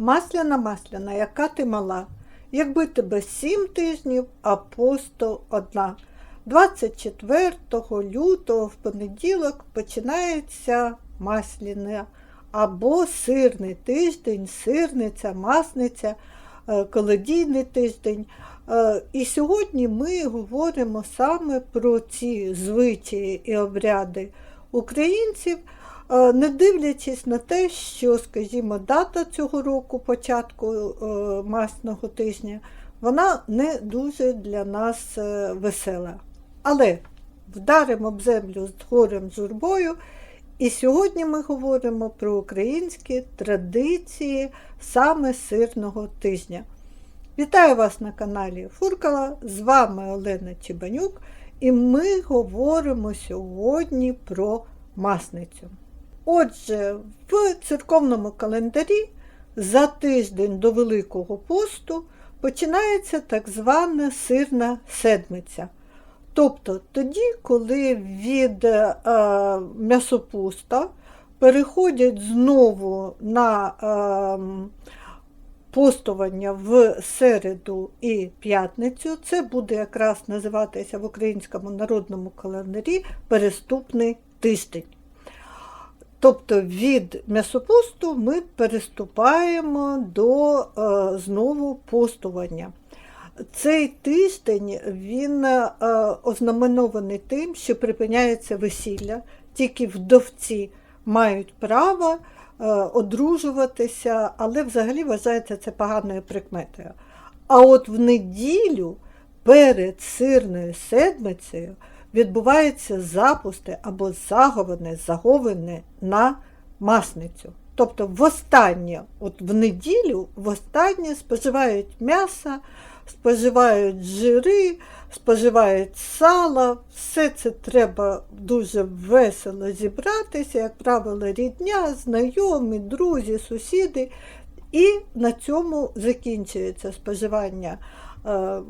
Масляна масляна, яка ти мала, якби тебе сім тижнів, а посто одна. 24 лютого в понеділок починається масляна або сирний тиждень, сирниця, масниця, е, колодійний тиждень. Е, І сьогодні ми говоримо саме про ці звичаї і обряди українців, не дивлячись на те, що, скажімо, дата цього року, початку е, масного тижня, вона не дуже для нас е, весела. Але вдаримо об землю з горем журбою. І сьогодні ми говоримо про українські традиції саме сирного тижня. Вітаю вас на каналі Фуркала. З вами Олена Чебанюк, і ми говоримо сьогодні про масницю. Отже, в церковному календарі за тиждень до Великого посту починається так звана сирна седмиця. Тобто тоді, коли від е, м'ясопуста переходять знову на е, постування в середу і п'ятницю, це буде якраз називатися в українському народному календарі переступний тиждень. Тобто від м'ясопусту ми переступаємо до е, знову постування. Цей тиждень він е, ознаменований тим, що припиняється весілля, тільки вдовці мають право е, одружуватися, але взагалі вважається це поганою прикметою. А от в неділю перед сирною седмицею відбуваються запусти або заговини, заговини на масницю. Тобто востаннє, от в неділю, востаннє споживають м'ясо, споживають жири, споживають сало. Все це треба дуже весело зібратися, як правило, рідня, знайомі, друзі, сусіди. І на цьому закінчується споживання е,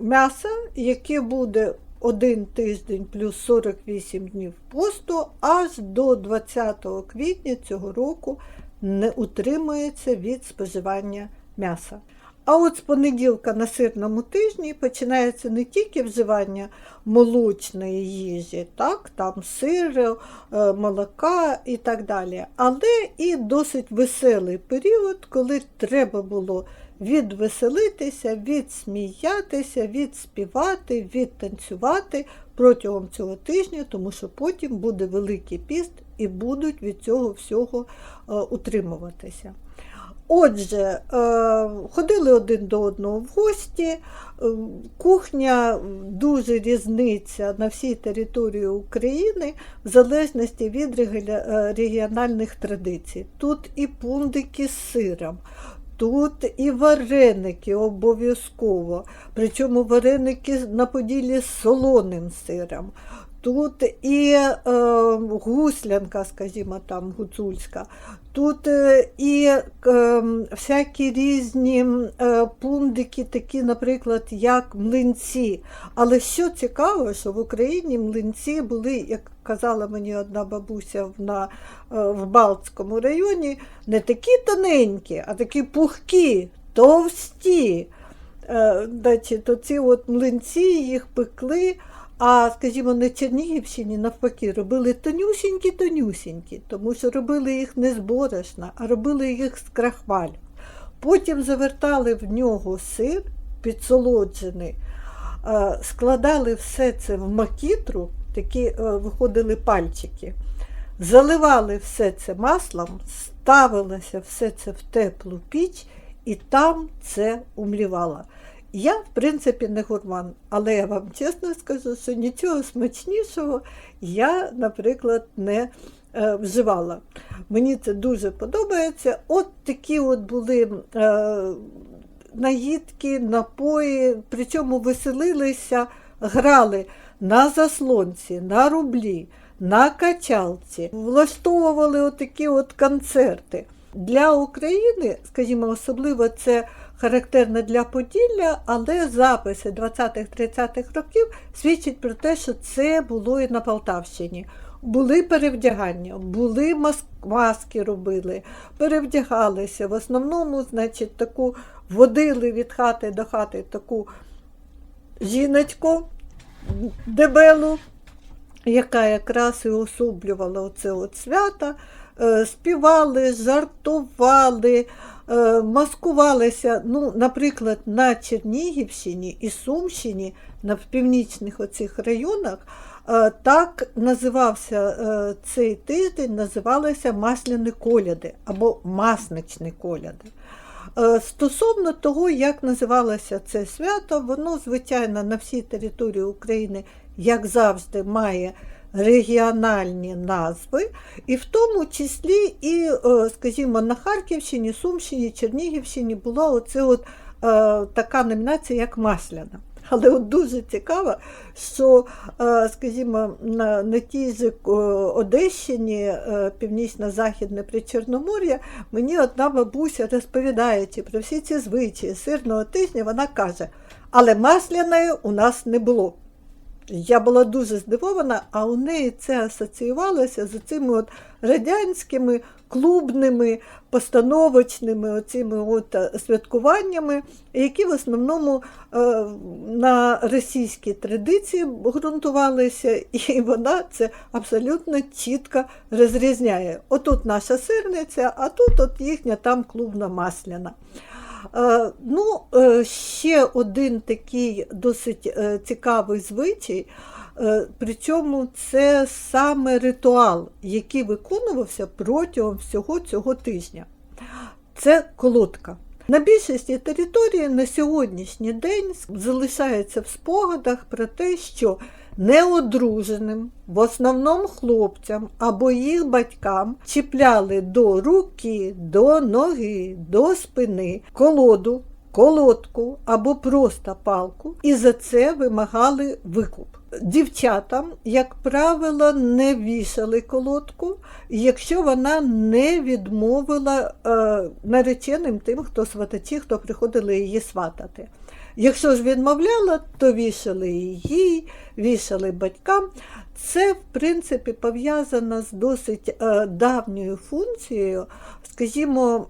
м'яса, яке буде один тиждень плюс 48 днів посту, аж до 20 квітня цього року не утримується від споживання м'яса. А от з понеділка на сирному тижні починається не тільки вживання молочної їжі, так, там сиру, е, молока і так далі, але і досить веселий період, коли треба було відвеселитися, відсміятися, відспівати, відтанцювати протягом цього тижня, тому що потім буде Великий піст і будуть від цього всього е, утримуватися. Отже, е, ходили один до одного в гості, е, кухня дуже різниця на всій території України в залежності від регіональних традицій. Тут і пундики з сиром, Тут і вареники обов'язково, причому вареники на поділі з солоним сиром. Тут і е, гуслянка, скажімо там, гуцульська, тут е, і е, всякі різні е, пундики, такі, наприклад, як млинці. Але що цікаво, що в Україні млинці були, як казала мені одна бабуся на, е, в Балтському районі, не такі тоненькі, а такі пухкі, товсті. Е, значить, оці от млинці їх пекли. А, скажімо, на Чернігівщині навпаки робили тонюсінькі-тонюсінькі, тому що робили їх не з борошна, а робили їх з крахмалю. Потім завертали в нього сир підсолоджений, е, складали все це в макітру, такі е, виходили пальчики, заливали все це маслом, ставилося все це в теплу піч і там це умлівало. Я, в принципі, не гурман, але я вам чесно скажу, що нічого смачнішого я, наприклад, не е, вживала. Мені це дуже подобається. От такі от були е, наїдки, напої, причому веселилися, грали на заслонці, на рублі, на качалці, влаштовували отакі от концерти. Для України, скажімо, особливо це характерне для Поділля, але записи 20-30-х років свідчать про те, що це було і на Полтавщині. були перевдягання, були мас- маски робили, перевдягалися. В основному, значить, таку водили від хати до хати таку жіночку дебелу, яка якраз і особлювала оце от свято. Е, Співали, жартували, е, маскувалися. Ну, наприклад, на Чернігівщині і Сумщині, на північних оцих районах, е, так називався цей тиждень, називалися масляні коляди або масничні коляди. Е, Стосовно того, як називалося це свято, воно, звичайно, на всій території України, як завжди, має регіональні назви, і в тому числі і, е, скажімо, на Харківщині, Сумщині, Чернігівщині була оце от, е, така номінація, як Масляна. Але от дуже цікаво, що, е, скажімо, на, на тій же е, Одещині, е, північно-західне Причорномор'я, мені одна бабуся, розповідаючи про всі ці звичаї сирного тижня, вона каже, але масляної у нас не було. Я була дуже здивована, а у неї це асоціювалося з цими от радянськими клубними, постановочними оцими от е, святкуваннями, які в основному е, на російській традиції ґрунтувалися, і вона це абсолютно чітко розрізняє. Отут наша сирниця, а тут от їхня там клубна масляна. Е, Ну, е, ще один такий досить е, цікавий звичай, е, причому це саме ритуал, який виконувався протягом всього цього тижня. Це колодка. На більшості території на сьогоднішній день залишається в спогадах про те, що неодруженим, в основному хлопцям або їх батькам чіпляли до руки, до ноги, до спини колоду, колодку або просто палку, і за це вимагали викуп. Дівчатам, як правило, не вішали колодку, якщо вона не відмовила е, нареченим тим, хто сватачі, хто приходили її сватати. Якщо ж відмовляла, то вішали її, вішали батькам. Це, в принципі, пов'язано з досить е, давньою функцією, скажімо,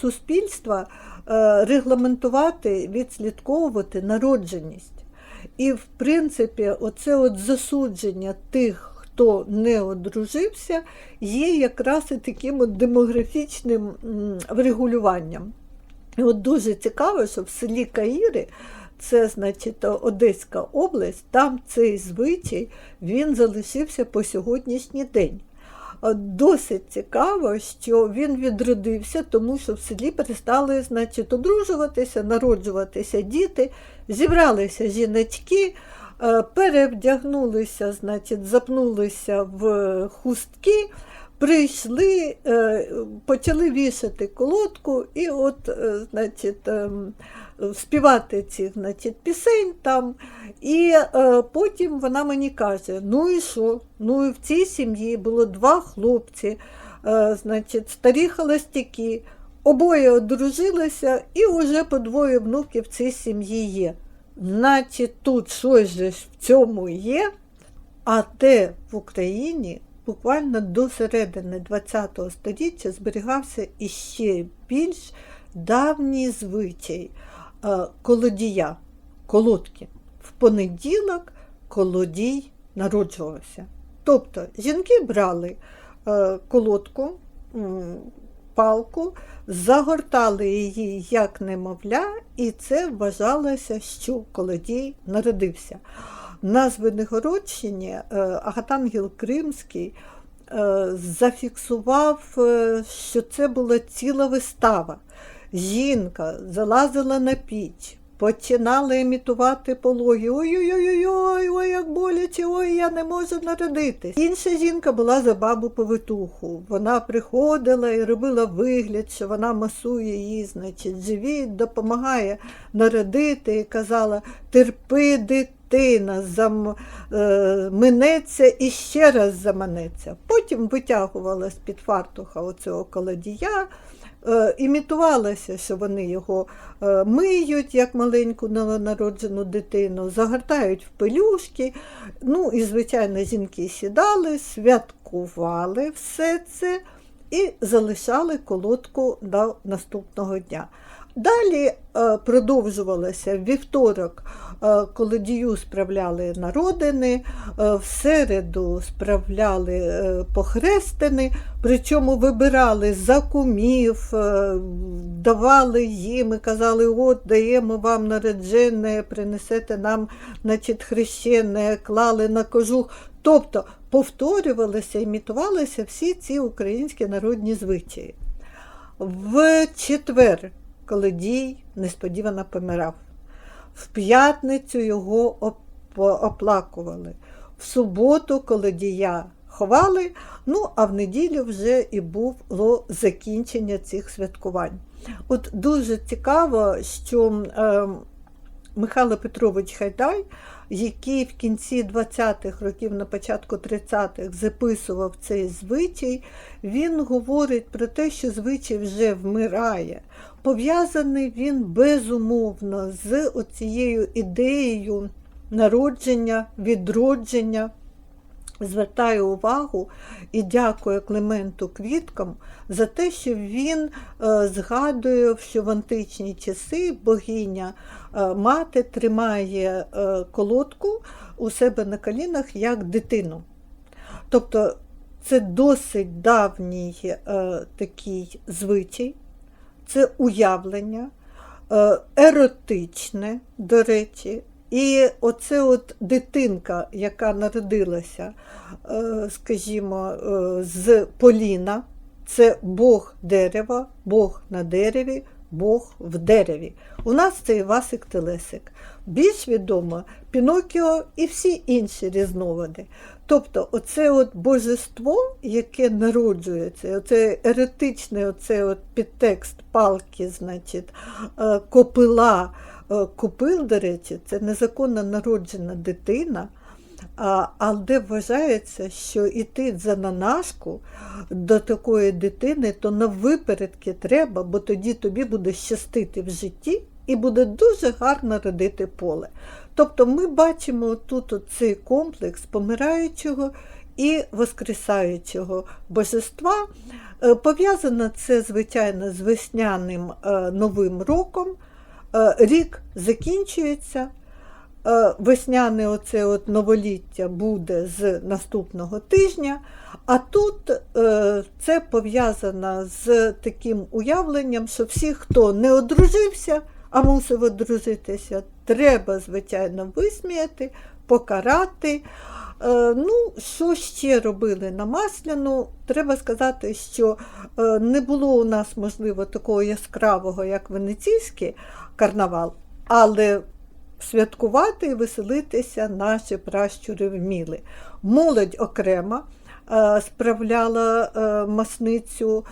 суспільства е, регламентувати, відслідковувати народженість. І, в принципі, оце от засудження тих, хто не одружився, є якраз і таким от демографічним врегулюванням. І от дуже цікаво, що в селі Каїри, це значить Одеська область, там цей звичай він залишився по сьогоднішній день. Досить цікаво, що він відродився, тому що в селі перестали значить, одружуватися, народжуватися діти, зібралися жіночки, е, перевдягнулися, значить, запнулися в хустки, прийшли, е, почали вішати колодку і от, е, значить, ем, співати цих значить, пісень там. І е, потім вона мені каже: ну і що? Ну і в цій сім'ї було два хлопці, е, значить, старі холостяки, обоє одружилися, і вже по двоє внуків в цій сім'ї є. Значить, тут щось в цьому є, а те в Україні буквально до середини ХХ століття зберігався іще більш давній звичай е, колодія, колодки. В понеділок колодій народжувався. Тобто жінки брали е, колодку, палку, загортали її як немовля, і це вважалося, що колодій народився. На Звенигородщині е, Агатангел Кримський е, зафіксував, е, що це була ціла вистава. Жінка залазила на піч, починала імітувати пологи. Ой-ой-ой, ой, як боляче, ой, я не можу народитись. Інша жінка була за бабу повитуху. Вона приходила і робила вигляд, що вона масує її, значить, живіт, допомагає народити і казала: терпи, дитина, зам... е, минеться і ще раз заманеться. Потім витягувала з-під фартуха оцього колодія е, імітувалося, що вони його е, миють, як маленьку новонароджену дитину, загортають в пелюшки. Ну і, звичайно, жінки сідали, святкували все це і залишали колодку до наступного дня. Далі е, продовжувалося вівторок, е, коли дію справляли народини, е, в середу справляли похрестини, причому вибирали за кумів, давали їм і казали, от даємо вам народжене, принесете нам значить, хрещене, клали на кожух. Тобто повторювалися, імітувалися всі ці українські народні звичаї. В четвер, коли дій несподівано помирав, в п'ятницю його оп- оплакували, в суботу, коли дія ховали, ну а в неділю вже і було закінчення цих святкувань. От дуже цікаво, що е, Михайло Петрович Хайдай, який в кінці 20-х років, на початку 30-х записував цей звичай, він говорить про те, що звичай вже вмирає. Пов'язаний він безумовно з оцією ідеєю народження, відродження. Звертаю увагу і дякую Клименту Квіткам за те, що він е, згадує, що в античні часи богиня е, мати тримає е, колодку у себе на колінах як дитину. Тобто це досить давній такий звичай, це уявлення, еротичне, до речі. І оце от дитинка, яка народилася, е, скажімо, е, з Поліна, це Бог дерева, Бог на дереві, Бог в дереві. У нас це Івасик Телесик. Більш відомо Пінокіо і всі інші різновиди. Тобто, оце от божество, яке народжується, оце еретичний оце от підтекст палки, значить, е, копила. Е, Купил, до речі, це незаконно народжена дитина, але вважається, що йти за нанашку до такої дитини, то на випередки треба, бо тоді тобі буде щастити в житті і буде дуже гарно родити поле. Тобто ми бачимо тут цей комплекс помираючого і воскресаючого божества. Е, Пов'язано це, звичайно, з весняним е, новим роком. Е, Рік закінчується, е, весняне оце от новоліття буде з наступного тижня, а тут е, це пов'язано з таким уявленням, що всі, хто не одружився, а мусив одружитися, треба, звичайно, висміяти, покарати. Е, Ну, що ще робили на Масляну? Треба сказати, що е, не було у нас, можливо, такого яскравого, як венеційський карнавал, але святкувати і веселитися наші пращури вміли. Молодь окремо е, справляла масницю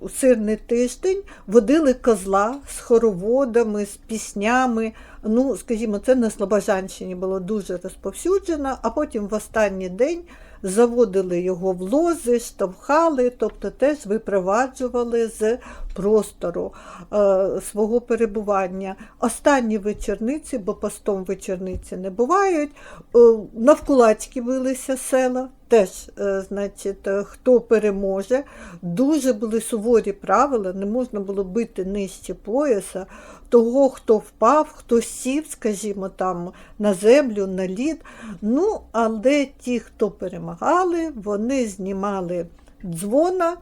у сирний тиждень, водили козла з хороводами, з піснями. Ну, скажімо, це на Слобожанщині було дуже розповсюджено, а потім в останній день заводили його в лози, штовхали, тобто теж випроваджували з простору е, свого перебування. Останні вечорниці, бо постом вечорниці не бувають, е, навкулачки билися села. Теж, е, значить, е, хто переможе, дуже були суворі правила, не можна було бити нижче пояса. Того, хто впав, хто сів, скажімо, там на землю, на лід. Ну, але ті, хто перемагали, вони знімали дзвона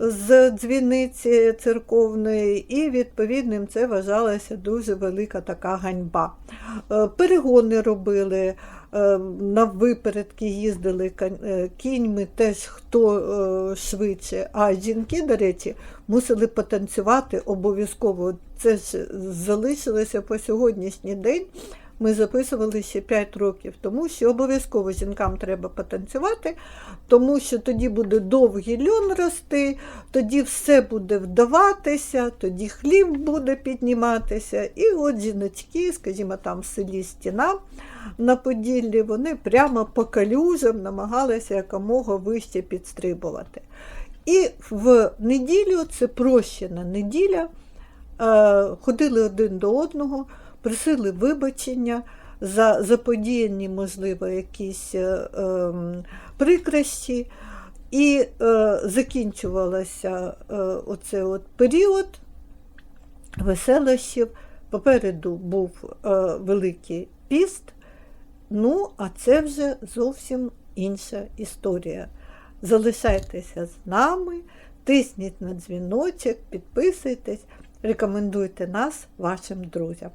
з дзвіниці церковної, і відповідним це вважалася дуже велика така ганьба. Е, Перегони робили. е, На випередки їздили е, кіньми, теж хто швидше. А жінки, до речі, мусили потанцювати обов'язково. Це ж залишилося по сьогоднішній день. Ми записували ще 5 років, тому що обов'язково жінкам треба потанцювати, тому що тоді буде довгий льон рости, тоді все буде вдаватися, тоді хліб буде підніматися. І от жіночки, скажімо, там в селі Стіна на Поділлі, вони прямо по калюжам намагалися якомога вище підстрибувати. І в неділю, це прощена неділя, е, ходили один до одного, просили вибачення за заподіяні, можливо, якісь е, ем, прикрощі. І е, закінчувалося е, оцей от період веселощів. Попереду був е, Великий піст. Ну, а це вже зовсім інша історія. Залишайтеся з нами, тисніть на дзвіночок, підписуйтесь, рекомендуйте нас вашим друзям.